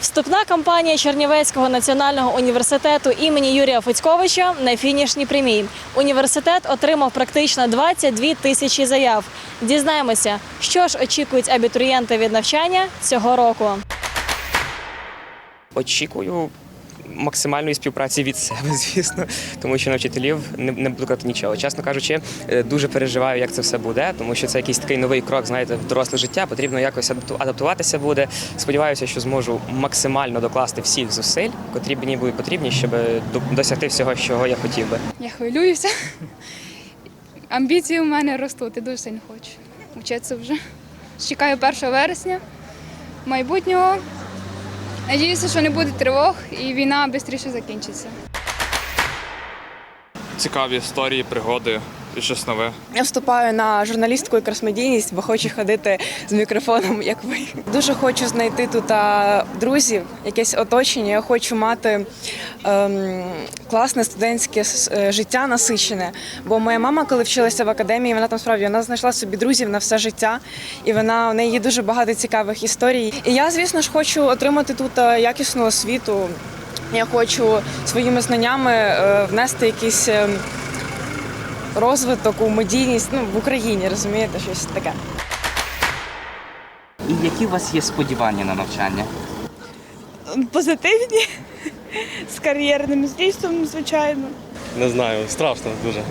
Вступна кампанія Чернівецького національного університету імені Юрія Фицьковича на фінішній прямій. Університет отримав практично 22 тисячі заяв. Дізнаємося, що ж очікують абітурієнти від навчання цього року. Очікую максимальної співпраці від себе, звісно, тому що на вчителів не, не буду казати нічого. Чесно кажучи, е, дуже переживаю, як це все буде, тому що це якийсь такий новий крок, знаєте, в доросле життя. Потрібно якось адапту- адаптуватися буде. Сподіваюся, що зможу максимально докласти всіх зусиль, котрі мені будуть потрібні, щоб досягти всього, чого я хотів би. Я хвилююся. Амбіції у мене ростуть, дуже сильно хочу. Вчитися вже. Чекаю 1 вересня майбутнього. Надіюся, що не буде тривог і війна швидше закінчиться. цікаві історії, пригоди і щось нове. Я вступаю на журналістику і кросмедійність, бо хочу ходити з мікрофоном, як ви. Дуже хочу знайти тут друзів, якесь оточення. Я хочу мати ем, класне студентське е, життя насичене. Бо моя мама, коли вчилася в академії, вона там справді вона знайшла собі друзів на все життя, і вона у неї є дуже багато цікавих історій. І я, звісно ж, хочу отримати тут якісну освіту. Я хочу своїми знаннями е, внести якісь. Розвиток у медійність ну, в Україні, розумієте, щось таке. І які у вас є сподівання на навчання? позитивні з кар'єрним зрістом, звичайно. Не знаю, страшно дуже.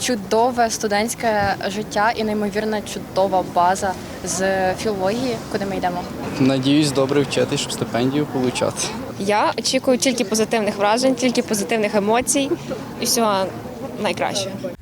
чудове студентське життя і неймовірна чудова база з філології, куди ми йдемо. Надіюсь, добре вчити, щоб стипендію отримати. Я очікую тільки позитивних вражень, тільки позитивних емоцій і всього найкращого.